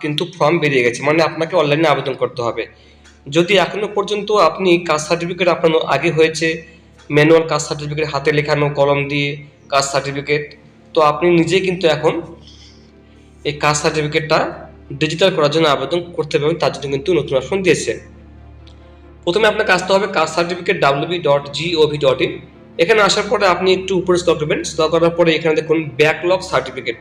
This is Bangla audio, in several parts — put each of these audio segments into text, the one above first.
কিন্তু ফর্ম বেরিয়ে গেছে। মানে আপনাকে অনলাইনে আবেদন করতে হবে। যদি এখনও পর্যন্ত আপনি কাস্ট সার্টিফিকেট আপনার আগে হয়েছে ম্যানুয়াল কাস্ট সার্টিফিকেট হাতে লেখানো, কলম দিয়ে কাস্ট সার্টিফিকেট তো আপনি নিজেই কিন্তু এখন এই কাস্ট সার্টিফিকেটটা ডিজিটাল করার জন্য আবেদন করতে পারবেন। তার জন্য কিন্তু নতুন অপশন দিয়েছে। প্রথমে আপনাকে আসতে হবে caste certificate WB dot gov dot in এখানে আসার পরে আপনি একটু উপরে স্ক্রল করবেন। স্ক্রল করার পরে এখানে দেখুন ব্যাকলগ সার্টিফিকেট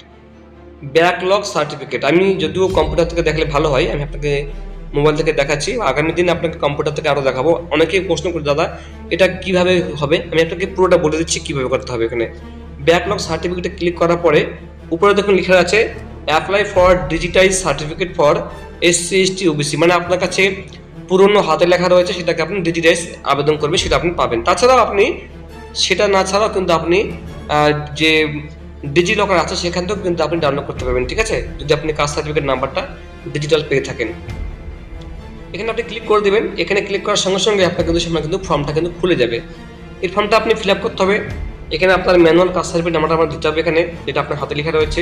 ব্যাকলগ সার্টিফিকেট। আমি যদিও কম্পিউটার থেকে দেখলে ভালো হয়, আমি আপনাকে মোবাইল থেকে দেখাচ্ছি। আগামী দিনে আপনাকে কম্পিউটার থেকে আরও দেখাবো। অনেকেই প্রশ্ন করে, দাদা, এটা কীভাবে হবে? আমি আপনাকে পুরোটা বলে দিচ্ছি কীভাবে করতে হবে এখানে। ব্যাকলগ সার্টিফিকেটে ক্লিক করার পরে, উপরে দেখুন লেখা আছে apply for digitize certificate for SC ST OBC মানে আপনার কাছে পুরনো হাতে লেখা রয়েছে, সেটাকে আপনি ডিজিটাইজ আবেদন করবে, সেটা আপনি পাবেন। তাছাড়াও আপনি, সেটা না ছাড়াও কিন্তু আপনি যে ডিজি লকার আছে, সেখান থেকেও কিন্তু আপনি ডাউনলোড করতে পারবেন, ঠিক আছে? যদি আপনি কাস্ট সার্টিফিকেট নাম্বারটা ডিজিটাল পেয়ে থাকেন। এখানে আপনি ক্লিক করে দেবেন, এখানে ক্লিক করার সঙ্গে সঙ্গে আপনার কিন্তু সামনে কিন্তু ফর্মটা কিন্তু খুলে যাবে। এই ফর্মটা আপনি ফিল আপ করতে হবে। এখানে আপনার ম্যানুয়াল কাস্ট সার্টিফিকেট নাম্বারটা দিতে হবে এখানে, যেটা আপনার হাতে লেখা রয়েছে।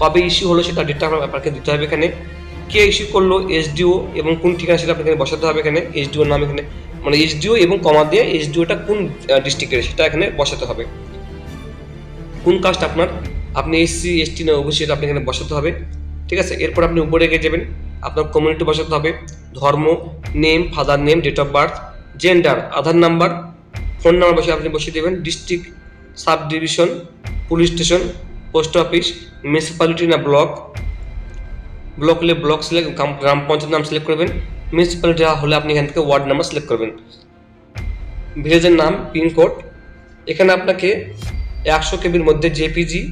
কবে ইস্যু হলো সেটা ডেটটা আপনাকে দিতে হবে এখানে। কে ইস্যু করল এসডিও এবং কোন ঠিকানা সেটা আপনাকে বসাতে হবে এখানে। এসডিওর নাম এখানে মানে এসডিও এবং কমা দিয়ে এসডিওটা কোন ডিস্ট্রিক্টের সেটা এখানে বসাতে হবে। কোন কাস্ট আপনার? আপনি এসসি এসটি না ওবিসি আপনি এখানে বসাতে হবে, ঠিক আছে? এরপর আপনি উপরে এগিয়ে যাবেন, আপনার কমিউনিটি বসাতে হবে, ধর্ম name father name date of birth gender Aadhaar number phone number বসে আপনি বসিয়ে দেবেন district sub division police station post office municipality না ব্লক ব্লক হলে ব্লক সিলেক্ট গ্রাম পঞ্চায়েত নাম সিলেক্ট করবেন মিউনিসিপ্যালিটি হলে আপনি এখান থেকে ওয়ার্ড নাম্বার সিলেক্ট করবেন। ভিলেজের নাম পিনকোড এখানে আপনাকে একশো কেবির মধ্যে জেপিজি,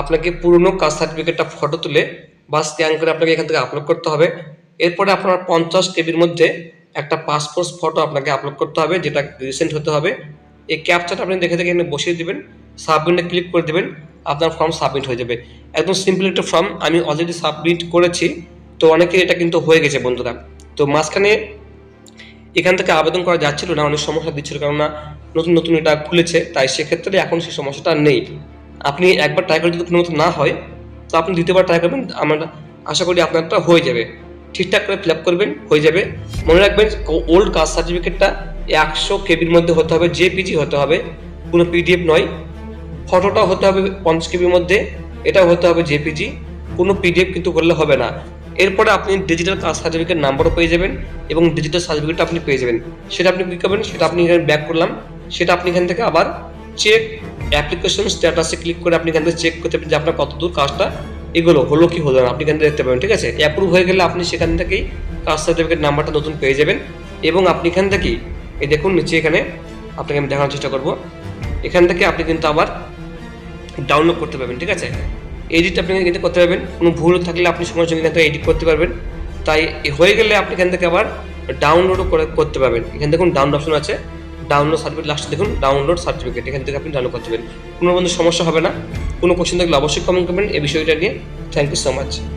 আপনাকে পুরনো কাস্ট সার্টিফিকেটটা ফটো তুলে বা স্ক্যান করে আপনাকে এখান থেকে আপলোড করতে হবে। এরপরে আপনার পঞ্চাশ কেবির মধ্যে একটা পাসপোর্ট ফটো আপনাকে আপলোড করতে হবে, যেটা রিসেন্ট হতে হবে। এই ক্যাপচারটা আপনি দেখে দেখে এখানে বসিয়ে দেবেন সাবমিটে ক্লিক করে দেবেন, আপনার ফর্ম সাবমিট হয়ে যাবে। একদম সিম্পল একটা ফর্ম আমি অলরেডি সাবমিট করেছি, তো অনেকের এটা কিন্তু হয়ে গেছে বন্ধুরা। তো মাঝখানে এখান থেকে আবেদন করা যাচ্ছিল না, অনেক সমস্যা দিচ্ছিল, কেননা নতুন নতুন এটা খুলেছে, তাই সেক্ষেত্রে এখন সেই সমস্যাটা নেই। আপনি একবার ট্রাই করে যদি কোনো মতো না হয়, তো আপনি দ্বিতীয়বার ট্রাই করবেন, আমরা আশা করি আপনারটা হয়ে যাবে। ঠিকঠাক করে ফিল আপ করবেন, হয়ে যাবে। মনে রাখবেন ওল্ড কাস্ট সার্টিফিকেটটা একশো কেবির মধ্যে হতে হবে জেপিজি হতে হবে, কোনো পিডিএফ নয়। ফটোটা হতে হবে পঞ্চাশ কেবির মধ্যে, এটাও হতে হবে জেপিজি কোনো পিডিএফ কিন্তু করলে হবে না। এরপরে আপনি ডিজিটাল কাস্ট সার্টিফিকেট নাম্বারও পেয়ে যাবেন এবং ডিজিটাল সার্টিফিকেট আপনি পেয়ে যাবেন। সেটা আপনি কী করবেন? সেটা আপনি এখানে ব্যাক করলাম। সেটা আপনি এখান থেকে আবার চেক অ্যাপ্লিকেশন স্ট্যাটাসে ক্লিক করে আপনি এখান থেকে চেক করতে পারেন যে আপনার কতদূর কাজটা এগুলো, হলো কি হলো না, আপনি এখান থেকে দেখতে পাবেন ঠিক আছে? অ্যাপ্রুভ হয়ে গেলে আপনি সেখান থেকেই কাস্ট সার্টিফিকেট নাম্বারটা নতুন পেয়ে যাবেন এবং আপনি এখান থেকেই, এই দেখুন নিচে এখানে আপনাকে আমি দেখানোর চেষ্টা করব। এখান থেকে আপনি কিন্তু আবার ডাউনলোড করতে পারবেন, ঠিক আছে? এডিট আপনি কিন্তু করতে পারবেন। কোনো ভুল থাকলে আপনি সঙ্গে সঙ্গে এখান এডিট করতে পারবেন। তাই হয়ে গেলে আপনি এখান থেকে আবার ডাউনলোডও করে করতে পারবেন। এখানে দেখুন ডাউনলোড অপশন আছে। ডাউনলোড সার্টিফিকেট লাস্টে দেখুন ডাউনলোড সার্টিফিকেট এখান থেকে আপনি ডাউনলোড করতে পারবেন। কোনো বন্ধু সমস্যা হবে না। কোনো কোশ্চেন থাকলে অবশ্যই কমেন্ট করবেন। এই বিষয়টা নিয়ে থ্যাংক ইউ সো মাচ